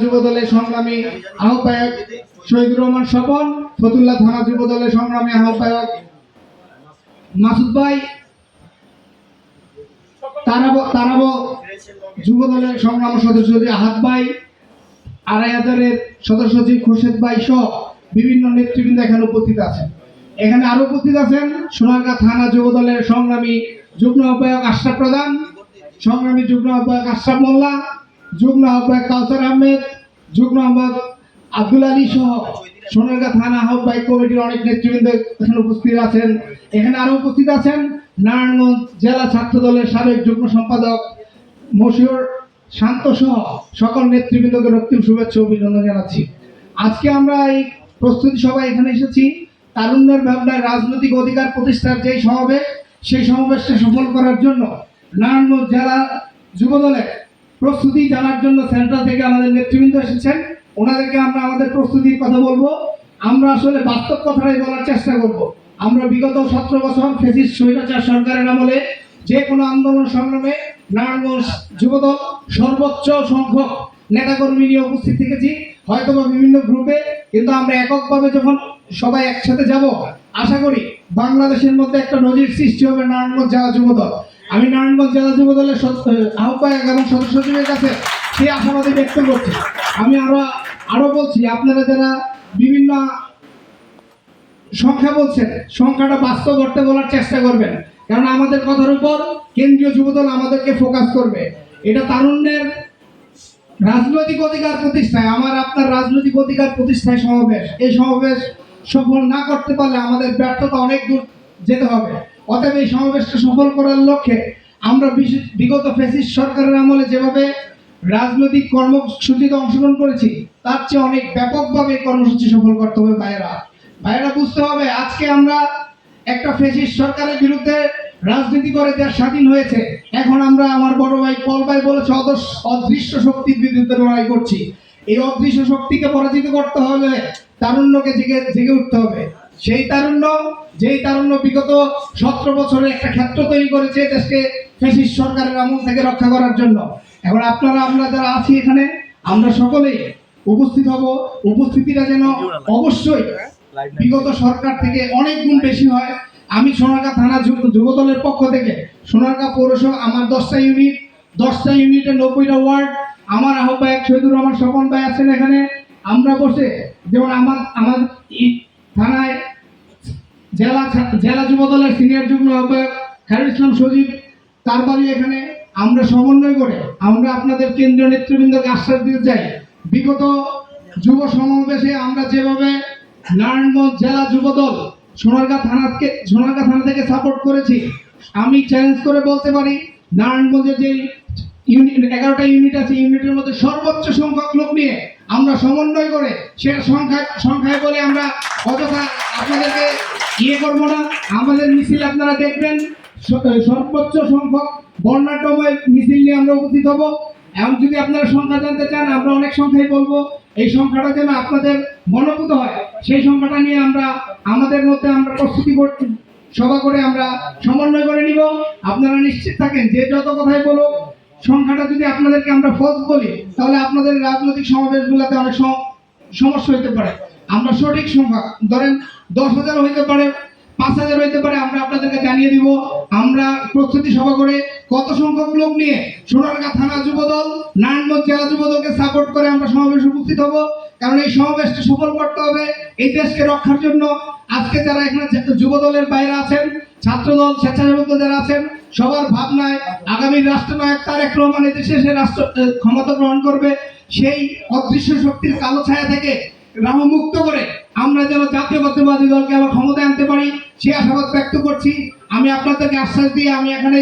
যুব সংগ্রামী আহ্বায়ক রহমান স্বপন, ফতুল্লা থানা সংগ্রামী আহ্বায়ক মাসুদ ভাই, তারাবো সংগ্রাম সদস্য আহাত ভাই, আড়াই সদস্য খুরশেদ ভাই সহ বিভিন্ন নেতৃবৃন্দ এখানে উপস্থিত আছেন। এখানে আরও উপস্থিত আছেন সোনারগাঁ থানা যুব দলের সংগ্রামী যুগ্ম আহ্বায়ক আশরাফ প্রধান, সংগ্রামী যুগ্ম আহ্বায়ক আশরাফ মোল্লা যুগ্ম আহ্বায়ক কাউসার আহমেদ, যুগ্ম আহ্বায়ক আব্দুল আলী সহ সোনারগাঁ থানা আহ্বায়ক কমিটির অনেক নেতৃবৃন্দ এখানে উপস্থিত আছেন। এখানে আরও উপস্থিত আছেন নারায়ণগঞ্জ জেলা ছাত্র দলের সাবেক যুগ্ম সম্পাদক মশিউর শান্ত সহ সকল নেতৃবৃন্দকে রক্তিম শুভেচ্ছা অভিনন্দন জানাচ্ছি। আজকে আমরা এই প্রস্তুতি সভায় এখানে এসেছি। তারুণ্যের ভাবনায় রাজনৈতিক অধিকার প্রতিষ্ঠার যেই সমাবেশ, সেই সমাবেশটা সফল করার জন্য নারায়ণগঞ্জ জেলা যুব দলের প্রস্তুতি জানার জন্য সেন্ট্রাল থেকে আমাদের নেতৃবৃন্দ এসেছেন। ওনাদেরকে আমরা আমাদের প্রস্তুতির কথা বলব। আমরা আসলে বাস্তব কথাটাই বলার চেষ্টা করব। আমরা বিগত সতেরো বছর ফেসিস স্বৈরাচার সরকারের আমলে যে কোনো আন্দোলন সংগ্রামে নারায়ণগঞ্জ যুবদল সর্বোচ্চ সংখ্যক নেতাকর্মী নিয়ে উপস্থিত থেকেছি। হয়তো বা বিভিন্ন গ্রুপে, কিন্তু আমরা এককভাবে যখন সবাই একসাথে যাব, আশা করি বাংলাদেশের মধ্যে একটা নজির সৃষ্টি হবে নারায়ণগঞ্জ জেলা যুবদল। আমি নারায়ণগঞ্জ জেলা যুবদলের সদ- আহ্বায়ক এবং সদস্য সচিবের কাছে সেই আশাবাদী ব্যক্ত করছি। আমি আরও আরও বলছি, আপনারা যারা বিভিন্ন সংখ্যা বলছেন, সংখ্যাটা বাস্তব করতে বলার চেষ্টা করবেন। কারণ আমাদের কথার উপর কেন্দ্রীয় যুবদল আমাদেরকে ফোকাস করবে। এটা তারুণ্যের রাজনৈতিক অধিকার প্রতিষ্ঠায়, আমার, আপনার রাজনৈতিক অধিকার প্রতিষ্ঠায় সমাবেশ। এই সমাবেশ সফল না করতে পারলে আমাদের ব্যর্থতা অনেক দূর যেতে হবে। অতএব এই সমাবেশটা সফল করার লক্ষ্যে আমরা বিগত ফেসিস সরকারের আমলে যেভাবে রাজনৈতিক কর্মসূচিতে অংশগ্রহণ করেছি, তার চেয়ে অনেক ব্যাপকভাবে কর্মসূচি সফল করতে হবে ভাইয়েরা। ভাইয়েরা, বুঝতে হবে আজকে আমরা একটা ফেসিস সরকারের বিরুদ্ধে রাজনীতি করে দেশ স্বাধীন হয়েছে। এখন আমরা আমার বড় ভাই পল ভাই বলেছে অদৃশ্য শক্তির বিরুদ্ধে লড়াই করছি। এই অদৃশ্য শক্তিকে পরাজিত করতে হলে তারুণ্যকে জেগে জেগে উঠতে হবে। সেই তারুণ্য, যেই তারুণ্য বিগত সতেরো বছরে একটা ক্ষেত্র তৈরি করেছে দেশকে ফেসিস সরকারের আমল থেকে রক্ষা করার জন্য। এখন আপনারা, আমরা যারা আছি এখানে, আমরা সকলেই উপস্থিত হব। উপস্থিতিটা যেন অবশ্যই বিগত সরকার থেকে অনেক গুণ বেশি হয়। আমি সোনারগাঁ থানা যুব- যুবদলের পক্ষ থেকে, সোনারগাঁ পৌরসভা, আমার দশটা ইউনিট, দশটা ইউনিটে নব্বইটা ওয়ার্ড, আমার আহ্বায়ক শহীদুর রহমান স্বপন ভাই আছেন এখানে। আমরা বসে, যেমন আমার আমার থানায় জেলা জেলা যুব দলের সিনিয়র যুগ্ম আহ্বায়ক খায়রুল ইসলাম সজীব, তার বাড়ি এখানে আমরা সমন্বয় করে আমরা আপনাদের কেন্দ্রীয় নেতৃবৃন্দকে আশ্বাস দিতে চাই। বিগত যুব সমাবেশে আমরা যেভাবে নারায়ণগঞ্জ জেলা যুব দল সোনারগাঁ থানাকে সোনারগাঁ থানা থেকে সাপোর্ট করেছি, আমি চ্যালেঞ্জ করে বলতে পারি, নারায়ণগঞ্জের যে ইউনিট, এগারোটা ইউনিট আছে, ইউনিটের মধ্যে সর্বোচ্চ সংখ্যক লোক নিয়ে আমরা সমন্বয় করে সেটা সংখ্যায় সংখ্যায় বলে আমরা অযথা আপনাদেরকে ইয়ে করব না। আমাদের মিছিল আপনারা দেখবেন সর্বোচ্চ সংখ্যক বর্ণাঢ্যময় মিছিল নিয়ে আমরা উপস্থিত হব। এবং যদি আপনারা সংখ্যা জানতে চান, আমরা অনেক সংখ্যাই বলব। এই সংখ্যাটা যেন আপনাদের মনোভূত হয়, সেই সংখ্যাটা নিয়ে আমরা, আমাদের মধ্যে আমরা প্রস্তুতি সভা করে আমরা সমন্বয় করে নিব। আপনারা নিশ্চিত থাকেন, যে যত কথাই বলুক সংখ্যাটা যদি আপনাদেরকে আমরা ফলস বলি, তাহলে আপনাদের রাজনৈতিক সমাবেশগুলোতে অনেক সম- সমস্যা হইতে পারে। আমরা সঠিক সংখ্যা, ধরেন দশ হাজার হইতে পারে, পাঁচ হাজার হইতে পারে, আমরা আপনাদেরকে জানিয়ে দিব। আমরা প্রস্তুতি সভা করে কত সংখ্যক লোক নিয়ে সোনারগাঁ থানা যুবদল, নারায়ণগঞ্জ জেলা যুবদলকে সাপোর্ট করে আমরা সমাবেশে উপস্থিত হব। কারণ এই সমাবেশটা সফল করতে হবে এই দেশকে রক্ষার জন্য। আজকে যারা এখানে যুবদলের বাইরে আছেন, ছাত্রদল, স্বেচ্ছাসেবক যারা আছেন, সবার ভাবনায় আগামী রাষ্ট্রনায়ক তারেক রহমান দেশে সে রাষ্ট্র ক্ষমতা গ্রহণ করবে। সেই অদৃশ্য শক্তির কালো ছায়া থেকে মুক্ত করে আমরা যেন জাতীয় জাতীয়তাবাদী দলকে আবার ক্ষমতায় আনতে পারি, সে আশাবাদ ব্যক্ত করছি। আমি আপনাদেরকে আশ্বাস দিয়ে আমি এখানে